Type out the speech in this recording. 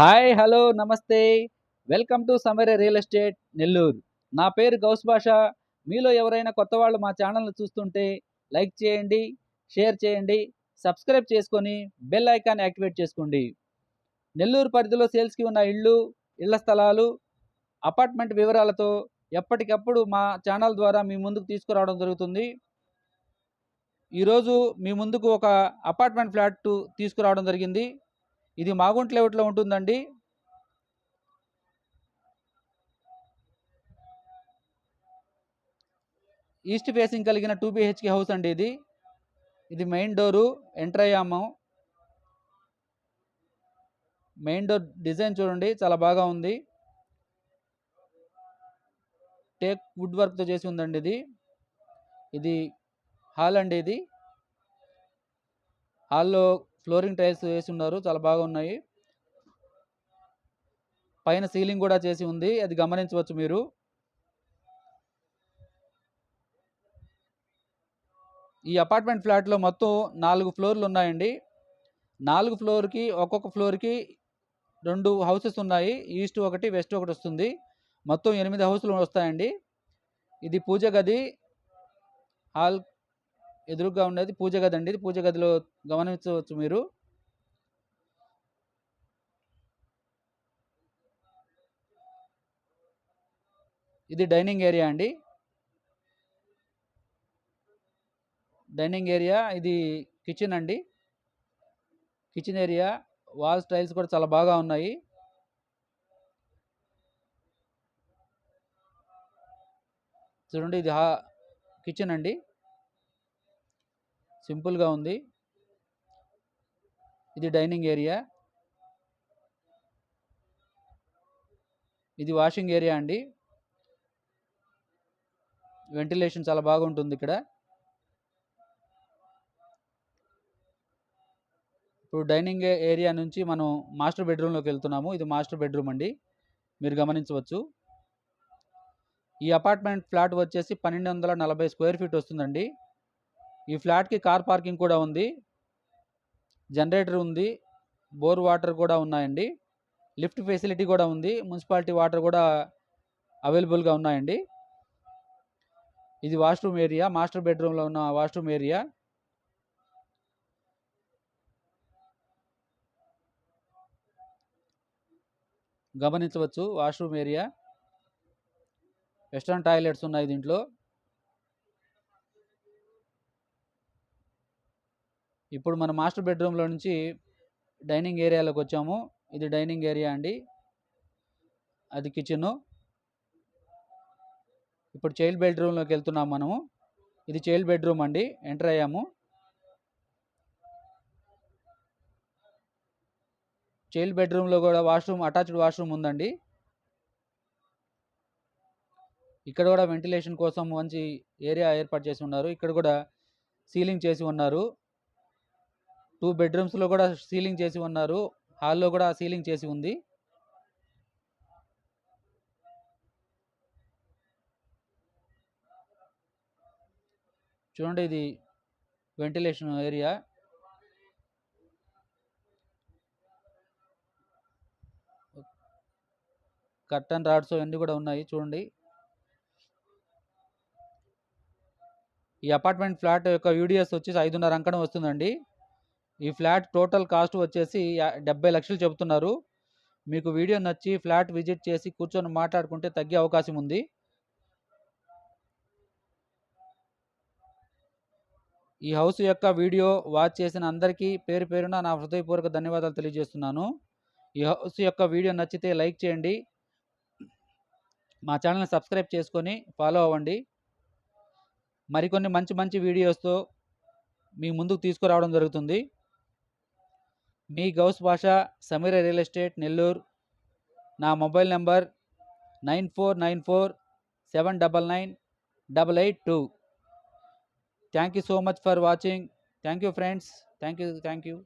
Hi hello నమస్తే. Welcome to సమరే real estate Nellore. నా పేరు గౌస్ భాష. మీలో ఎవరైనా కొత్త వాళ్ళు మా ఛానల్ని చూస్తుంటే లైక్ చేయండి షేర్ చేయండి సబ్స్క్రైబ్ చేసుకొని బెల్ ఐకాన్ యాక్టివేట్ చేసుకోండి. నెల్లూరు పరిధిలో సేల్స్కి ఉన్న ఇళ్ళు ఇళ్ళ స్థలాలు అపార్ట్మెంట్ వివరాలతో ఎప్పటికప్పుడు మా ఛానల్ ద్వారా మీ ముందుకు తీసుకురావడం జరుగుతుంది. ఈరోజు మీ ముందుకు ఒక అపార్ట్మెంట్ ఫ్లాట్ తీసుకురావడం జరిగింది. ఇది మాగుంట లేఅవుట్లో ఉంటుందండి? ఈస్ట్ ఫేసింగ్ కలిగిన టూ బిహెచ్కే హౌస్ అండి ఇది. ఇది మెయిన్ డోరు ఎంటర్ అయ్యాము మెయిన్ డోర్ డిజైన్ చూడండి చాలా బాగా ఉంది. టేక్ వుడ్ వర్క్తో చేసి ఉందండి ఇది. ఇది హాల్ అండి ఇది. హాల్లో ఫ్లోరింగ్ టైల్స్ వేసి ఉన్నారు చాలా బాగా ఉన్నాయి పైన సీలింగ్ కూడా చేసి ఉంది అది గమనించవచ్చు మీరు. ఈ అపార్ట్మెంట్ ఫ్లాట్లో మొత్తం నాలుగు ఫ్లోర్లు ఉన్నాయండి. నాలుగు ఫ్లోర్కి ఒక్కొక్క ఫ్లోర్కి రెండు హౌసెస్ ఉన్నాయి ఈస్ట్ ఒకటి వెస్ట్ ఒకటి వస్తుంది. మొత్తం ఎనిమిది హౌసులు వస్తాయండి. ఇది పూజ గది హాల్ ఎదురుగా ఉండేది పూజ గది అండి. ఇది పూజ గదిలో గమనించవచ్చు మీరు. ఇది డైనింగ్ ఏరియా అండి. డైనింగ్ ఏరియా ఇది కిచెన్ అండి. కిచెన్ ఏరియా వాల్ స్టైల్స్ కూడా చాలా బాగా ఉన్నాయి. చూడండి ఇది కిచెన్ అండి. సింపుల్గా ఉంది. ఇది డైనింగ్ ఏరియా. ఇది వాషింగ్ ఏరియా అండి. వెంటిలేషన్ చాలా బాగుంటుంది ఇక్కడ. ఇప్పుడు డైనింగ్ ఏరియా నుంచి మనం మాస్టర్ బెడ్రూమ్లోకి వెళ్తున్నాము. ఇది మాస్టర్ బెడ్రూమ్ అండి. మీరు గమనించవచ్చు. ఈ అపార్ట్మెంట్ ఫ్లాట్ వచ్చేసి పన్నెండు వందల నలభై స్క్వేర్ ఫీట్ వస్తుందండి. ఈ ఫ్లాట్కి కార్ పార్కింగ్ కూడా ఉంది. జనరేటర్ ఉంది. బోర్ వాటర్ కూడా ఉన్నాయండి. లిఫ్ట్ ఫెసిలిటీ కూడా ఉంది. మున్సిపాలిటీ వాటర్ కూడా అవైలబుల్గా ఉన్నాయండి. ఇది వాష్రూమ్ ఏరియా. మాస్టర్ బెడ్రూమ్లో ఉన్న వాష్రూమ్ ఏరియా. గమనించవచ్చు. Washroom area. వెస్టర్న్ టాయిలెట్స్ ఉన్నాయి దీంట్లో. ఇప్పుడు మన మాస్టర్ బెడ్రూమ్లో నుంచి డైనింగ్ ఏరియాలోకి వచ్చాము. ఇది డైనింగ్ ఏరియా అండి. అది కిచెను. ఇప్పుడు చైల్డ్ బెడ్రూమ్లోకి వెళ్తున్నాం మనము. ఇది చైల్డ్ బెడ్రూమ్ అండి. ఎంటర్ అయ్యాము. చైల్డ్ బెడ్రూమ్లో కూడా వాష్రూమ్ అటాచ్డ్ వాష్రూమ్ ఉందండి. ఇక్కడ కూడా వెంటిలేషన్ కోసం మంచి ఏరియా ఏర్పాటు చేసి ఉన్నారు. ఇక్కడ కూడా సీలింగ్ చేసి ఉన్నారు. టూ బెడ్రూమ్స్లో కూడా సీలింగ్ చేసి ఉన్నారు. హాల్లో కూడా సీలింగ్ చేసి ఉంది. చూడండి ఇది వెంటిలేషన్ ఏరియా. కర్టన్ రాడ్స్ అన్నీ కూడా ఉన్నాయి చూడండి. ఈ అపార్ట్మెంట్ ఫ్లాట్ యొక్క యూడిఎస్ వచ్చేసి ఐదున్నర అంకణం వస్తుందండి. ఈ ఫ్లాట్ టోటల్ కాస్ట్ వచ్చేసి డెబ్బై లక్షలు చెబుతున్నారు. మీకు వీడియో నచ్చి ఫ్లాట్ విజిట్ చేసి కూర్చొని మాట్లాడుకుంటే తగ్గే అవకాశం ఉంది. ఈ హౌస్ యొక్క వీడియో వాచ్ చేసిన అందరికీ పేరు పేరున నా హృదయపూర్వక ధన్యవాదాలు తెలియజేస్తున్నాను. ఈ హౌస్ యొక్క వీడియో నచ్చితే లైక్ చేయండి. మా ఛానల్ని సబ్స్క్రైబ్ చేసుకొని ఫాలో అవ్వండి. మరికొన్ని మంచి మంచి వీడియోస్తో మీ ముందుకు తీసుకురావడం జరుగుతుంది. మీ గౌస్ భాష సమీర రియల్ ఎస్టేట్ నెల్లూరు. నా mobile number nine four nine four seven double nine double eight two. Thank you so much for watching. Thank you friends. Thank you thank you.